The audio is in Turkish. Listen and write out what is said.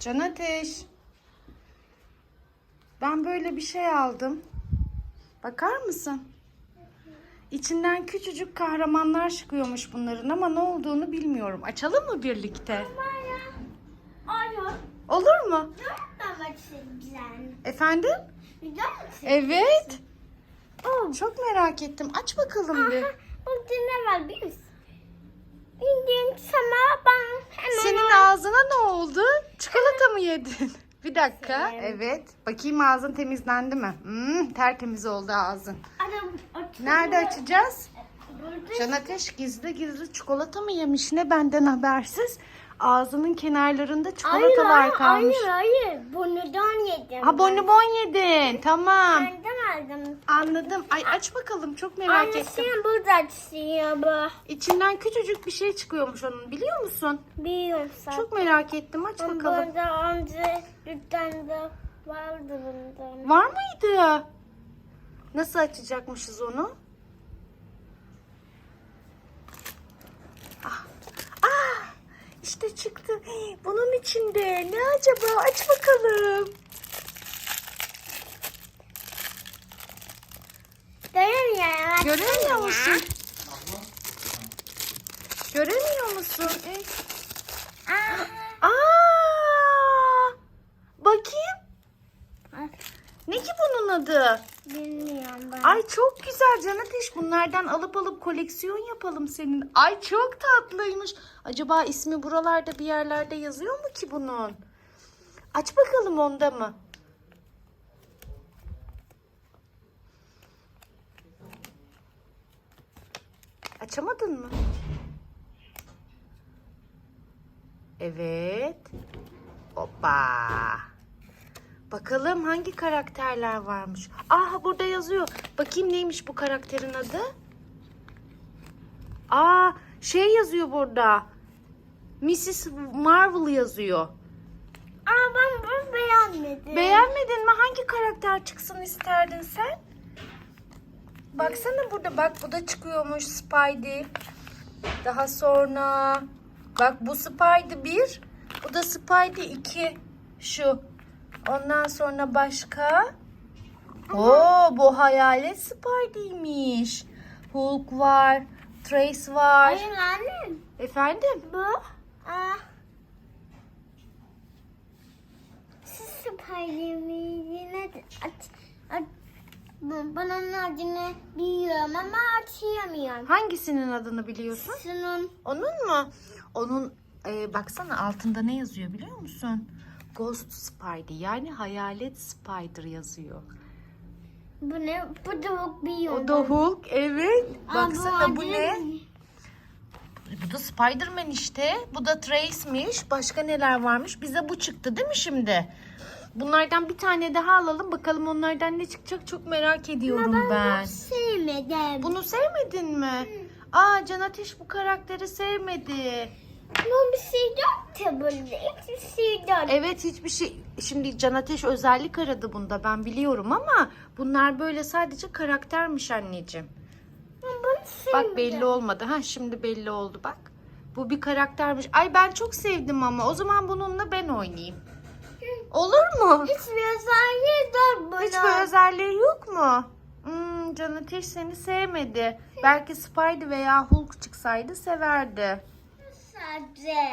Can Ateş. Ben böyle bir şey aldım. Bakar mısın? İçinden küçücük kahramanlar çıkıyormuş bunların ama ne olduğunu bilmiyorum. Açalım mı birlikte? Olur. Olur mu? Efendim? Evet. Çok merak ettim. Aç bakalım bir. Aha, burada ne var biliyor musun? Bildiğin sana ben hemen Senin ağzına ne oldu? Çikolata mı yedin? Bir dakika. Senin. Evet. Bakayım ağzın temizlendi mi? Hmm, tertemiz oldu ağzın. Adam. Nerede açacağız? Burada Can Ateş gizli gizli çikolata mı yemiş ne benden habersiz? Ağzının kenarlarında çikolatalar hayır, kalmış. Hayır hayır. Bundan yedim. Ha bonibon yedin. Tamam. Kendim aldım. Anladım. Ay aç bakalım. Çok merak ettim. sen burada açıyor bu. İçinden küçücük bir şey çıkıyormuş onun. Biliyor musun? Biliyorum sen. Çok merak ettim. Aç bakalım. Burada önce de vardı bundan. Var mıydı? Nasıl açacakmışız onu? Ah, ah işte çıktı. Bunun içinde ne acaba? Aç bakalım. Göremiyorum. Göremiyor musun? Göremiyor musun? Ey. Aa. Aa! Bakayım. Ne ki bunun adı? Bilmiyorum ben. Ay çok güzel Can Ateş. Bunlardan alıp alıp koleksiyon yapalım senin. Ay çok tatlıymış. Acaba ismi buralarda bir yerlerde yazıyor mu ki bunun? Aç bakalım onda mı? Açamadın mı? Evet. Hoppa. Bakalım hangi karakterler varmış. Aa burada yazıyor. Bakayım neymiş bu karakterin adı? Aa şey yazıyor burada. Mrs. Marvel yazıyor. Aa ben bunu beğenmedim. Beğenmedin mi? Hangi karakter çıksın isterdin sen? Baksana burada bak bu da çıkıyormuş Spidey. Daha sonra bak bu Spidey 1, bu da Spidey 2. Şu. Ondan sonra başka. Oo bu hayalet Spidey'miş. Hulk var, Trace var. Hayır anne. Efendim? Bu. Aa. Siz Spiderman'ine aç, aç, bu- bunun adını biliyorum ama açamıyorum. Hangisinin adını biliyorsun? Şunun Onun mu? Onun e, baksana altında ne yazıyor biliyor musun? Ghost Spider yani hayalet Spider yazıyor. bu ne? Bu da yok biliyorum. O da Hulk evet. Aa, Baksana bu adı ne? Bu da Spider-Man işte. Bu da Trace'miş. Başka neler varmış? Bize bu çıktı değil mi şimdi? Bunlardan bir tane daha alalım. Bakalım onlardan ne çıkacak çok merak ediyorum ben. Hiç sevmedim. Bunu sevmedin mi? Aa Can Ateş bu karakteri sevmedi. Bu bir şey yok tabii. Hiçbir şey yok. Evet hiçbir şey. Şimdi Can Ateş özellik aradı bunda ben biliyorum ama bunlar böyle sadece karaktermiş anneciğim. Ben bunu sevmedim. Bak belli olmadı. Ha şimdi belli oldu bak. Bu bir karaktermiş. Ay ben çok sevdim ama. O zaman bununla ben oynayayım. Olur mu? Hiçbir özelliği yok bunun. Hiçbir özelliği yok mu? Hmm, Can Ateş seni sevmedi. Belki Spidey veya Hulk çıksaydı severdi. Sadece.